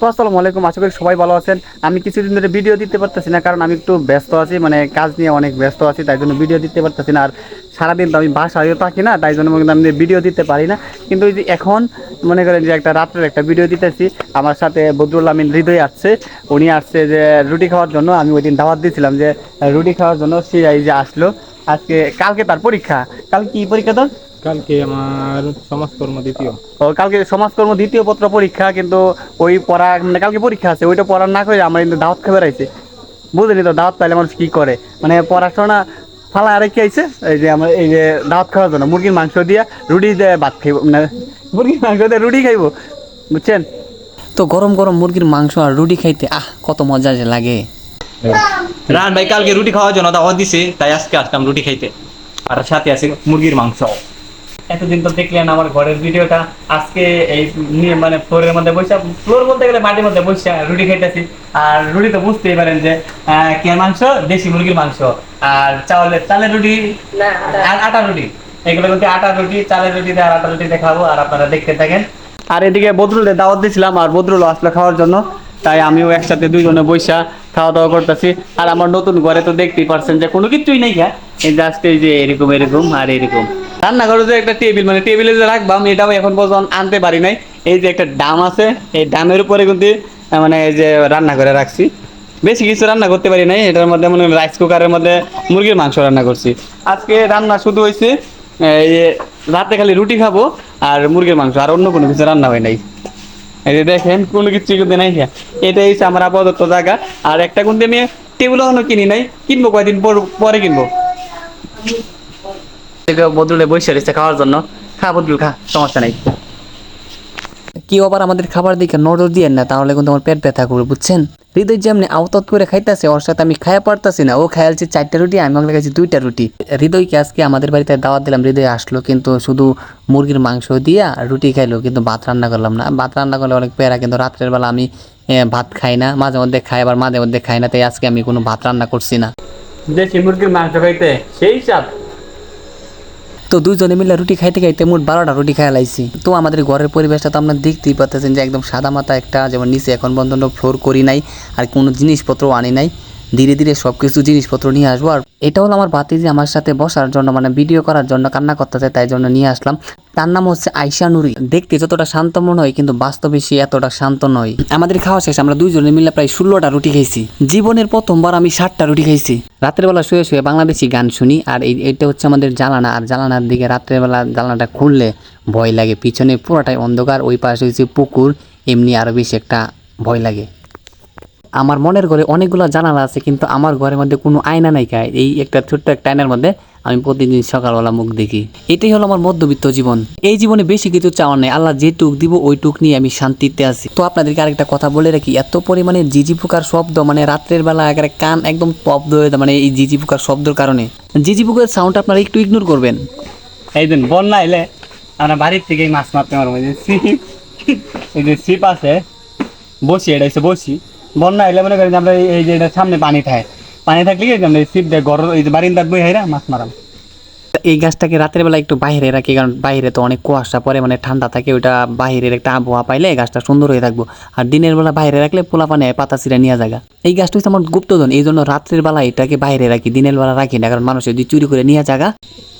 তো আসসালামু আলাইকুম, আশা করি সবাই ভালো আছেন। আমি কিছুদিন ধরে ভিডিও দিতে পারতেছি না, কারণ আমি একটু ব্যস্ত আছি মানে কাজ নিয়ে অনেক ব্যস্ত আছি, তাই জন্য ভিডিও দিতে পারতেছি না। আর সারাদিন তো আমি বাসায়ও থাকি না, তাই জন্য কিন্তু আমি ভিডিও দিতে পারি না। কিন্তু ওই যে এখন মনে করেন যে একটা রাত্রের একটা ভিডিও দিতেছি, আমার সাথে বদরুল আমিন হৃদয় আসছে উনি আসছে যে রুটি খাওয়ার জন্য, আমি ওই দিন দাওয়াত দিয়েছিলাম যে রুটি খাওয়ার জন্য সে এই যে আসলো, আজকে, কালকে তার পরীক্ষা। কাল কি পরীক্ষা তোর? কালকে আমার সমাজকর্ম দ্বিতীয়। ও কালকে সমাজকর্ম দ্বিতীয় পত্র পরীক্ষা কিন্তু ওই পড়া মানে কালকে পরীক্ষা আছে ওইটা পড়া না করে আমরা কিন্তু দাওয়াত খাবার আইছে। বুঝলি তো দাওয়াত পাইলে মানুষ কি করে? মানে পড়াশোনা ফালা আরে কি আইছে? এই যে আমরা এই যে দাওয়াত খাওয়ার জন্য মুরগির মাংস দিয়া রুটি দিয়ে ভাত খাইব মানে মুরগির মাংস দিয়ে রুটি খাইব বুঝছেন? তো গরম গরম মুরগির মাংস আর রুটি খাইতে আহ কত মজা যে লাগে। রান ভাই কালকে রুটি খাওয়ার জন্য দাওয়াত দিছে তাই আজকে আসলাম রুটি খাইতে। আর সাথে আছে মুরগির মাংস। এতদিন তো দেখলেন আমার ঘরের ভিডিওটা। আজকে এই নিয়ে মানে ফ্লোরের মধ্যে বসে ফ্লোর বলতে গেলে মাটির মধ্যে বসে রুটি খাইতেছি। আর রুটি তো বুঝতেই পারেন যে কে মাংস? দেশি মুরগির মাংস। আর চাউলের চালের রুটি? আর আটা রুটি। এগুলো কিন্তু আটা রুটি চালের রুটি আর আটা রুটি দিয়ে খাব। আর আপনারা দেখতে থাকেন। আর এদিকে বদরুলের দাওয়াত দিয়েছিলাম আর বদরুল আসলো খাওয়ার জন্য। তাই আমিও একসাথে দুইজনে বৈশা খাওয়া দাওয়া করতেছি। আর আমার নতুন ঘরে তো দেখতেই পারছেন যে কোনো কিছুই নেই জাস্ট এই যে এরকম এরকম আর এরকম। রান্নাঘরে যে একটা টেবিল মানে টেবিলে যে রাখবাম এটাও এখন পর্যন্ত আনতে পারি নাই। এই যে একটা ডাম আছে, এই ডামের উপরে কিন্তু মানে এই যে রান্না করে রাখছি। বেশি কিছু রান্না করতে পারি নাই, এটার মধ্যে মানে রাইস কুকারের মধ্যে মুরগির মাংস রান্না করছি। আজকে রান্না শুধু হয়েছে এই রাতে খালি রুটি খাব আর মুরগির মাংস, আর অন্য কোনো কিছু রান্না হয় নাই। এই যে দেখেন, কোনো কিছু কিন্তু নাই হ্যাঁ। এটাই হচ্ছে আমার আপাতত জায়গা। আর একটা কিন্তু আমি টেবিল কিনি নাই, কিনবো কয়দিন পর- কিনবো। বদরুলে বসে রয়েছে খাওয়ার জন্য। খা বদরুল খা সমস্যা নাই। কেউ আবার আমাদের খাবার দিকে নজর দিয়ে না তাহলে কিন্তু আমার পেট ব্যথা করবে বুঝছেন? হৃদয় যেমনি আওতাত করে খাইতেছে ওর সাথে আমি খাইয়া পারতাছি না। ও খাইয়ালছি চারটা রুটি আমি ওকে খাইছি দুইটা রুটি। হৃদয়কে আজকে আমাদের বাড়িতে দাওয়াত দিলাম হৃদয় আসলো কিন্তু শুধু মুরগির মাংস দিয়া রুটি খাইলো কিন্তু ভাত রান্না করলাম না। ভাত রান্না করলে অনেক পেরা কিন্তু রাত্রের বেলা আমি ভাত খাই না মাঝে মধ্যে খাই আবার মাঝে মধ্যে খাই না তাই আজকে আমি কোনো ভাত রান্না করছি না। দেশি মুরগির মাংস খাইতে সেই হিসাব তো দুজনে মিলে রুটি খাইতে খাইতে মোট বারোটা রুটি খাই লাইছি। তো আমাদের ঘরের পরিবেশটা তো আমরা দেখতেই পাচ্ছেন যে একদম সাদা মাথা একটা, যেমন নিচে এখন পর্যন্ত ফ্লোর করি নাই, আর কোনো জিনিসপত্র আনি নাই। ধীরে ধীরে সব কিছু জিনিসপত্র নিয়ে আসব। আর এটা হলো আমার বাতিজি আমার সাথে বসার জন্য মানে ভিডিও করার জন্য কান্না করতেছে, তাই জন্য নিয়ে আসলাম। তার নাম হচ্ছে আয়শা নুরি। দেখতে যতটা শান্ত মনে হয়, কিন্তু বাস্তবে সে এতটা শান্ত নয়। আমাদের খাওয়া শেষ, আমরা দুইজনে মিলে প্রায় ষোলোটা রুটি খাইছি। জীবনের প্রথমবার আমি ষাটটা রুটি খাইছি। রাতের বেলা শুয়ে শুয়ে বাংলাদেশি গান শুনি, আর এই এটা হচ্ছে আমাদের জ্বালানা। আর জ্বালানার দিকে রাত্রের বেলা জ্বালানাটা খুললে ভয় লাগে। পিছনে পুরোটাই অন্ধকার, ওই পাশে হচ্ছে পুকুর, এমনি আরও বেশি একটা ভয় লাগে। আমার মনের ঘরে অনেকগুলো জানালা আছে, কিন্তু আমার ঘরের মধ্যে কোনো আয়না নাই খায় এই একটা ছোট্ট একটা আয়নার মধ্যে আমি প্রতিদিন সকালবেলা মুখ দেখি। এটাই হলো আমার মধ্যবিত্ত জীবন। এই জীবনে বেশি কিছু চাওয়ার নেই। আল্লাহ যেটুক দিব ওই টুক নিয়ে আমি শান্তিতে আছি। তো আপনাদেরকে আরেকটা কথা বলে রাখি, এত পরিমাণে জিজি পোকার শব্দ মানে রাত্রের বেলা একেবারে কান একদম তব্দ হয়ে মানে এই জিজি পোকার শব্দের কারণে। জিজি পোকার সাউন্ড আপনারা একটু ইগনোর করবেন। এই দিন বন্যা এলে আমরা বাড়ির থেকেই মাছ মারতে পারব এই যে ছিপ আছে, বসি, এটা বসি। বন্যা এলে মনে করেন যে আমরা এই- যে সামনে পানি থাকে। পানি থাকলে কি আমরা ছিপ দিয়ে ঘর এই যে বারিন্দার বই হাইরা মাছ মারাম। এই গাছটাকে রাতের বেলা একটু বাইরে রাখি কারণ বাইরে তো অনেক কুয়াশা পরে মানে ঠান্ডা থাকে ওইটা বাইরের একটা আবহাওয়া পাইলে এই গাছটা সুন্দর হয়ে থাকব। আর দিনের বেলা বাইরে রাখলে পোলা পানে পাতা ছিঁড়ে নিয়ে জায়গা এই গাছটা হচ্ছে আমার গুপ্তধন এই জন্য রাত্রের বেলা এটাকে বাইরে রাখি দিনের বেলা রাখি না কারণ মানুষ যদি চুরি করে নিয়ে জায়গা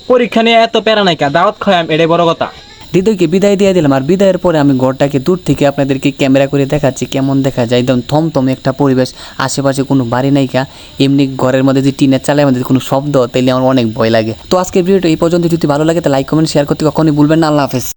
পরীক্ষা নিয়ে এত প্যারা নাই কা দাওয়াত খাওয়াম এটাই বড় কথা। হৃদয়কে বিদায় দিয়ে দিলাম। আর বিদায়ের পরে আমি ঘরটাকে দূর থেকে আপনাদেরকে ক্যামেরা করে দেখাচ্ছি কেমন দেখা যায়। একদম থমথম একটা পরিবেশ। আশেপাশে কোনো বাড়ি নাই কা। এমনি ঘরের মধ্যে যদি টিনের চালায় মধ্যে কোনো শব্দ, তাইলে আমার অনেক ভয় লাগে। তো আজকের ভিডিওটা এই পর্যন্ত যদি ভালো লাগে, তাহলে লাইক কমেন্ট শেয়ার করতে কখনই ভুলবেন না। আল্লাহ হাফেজ।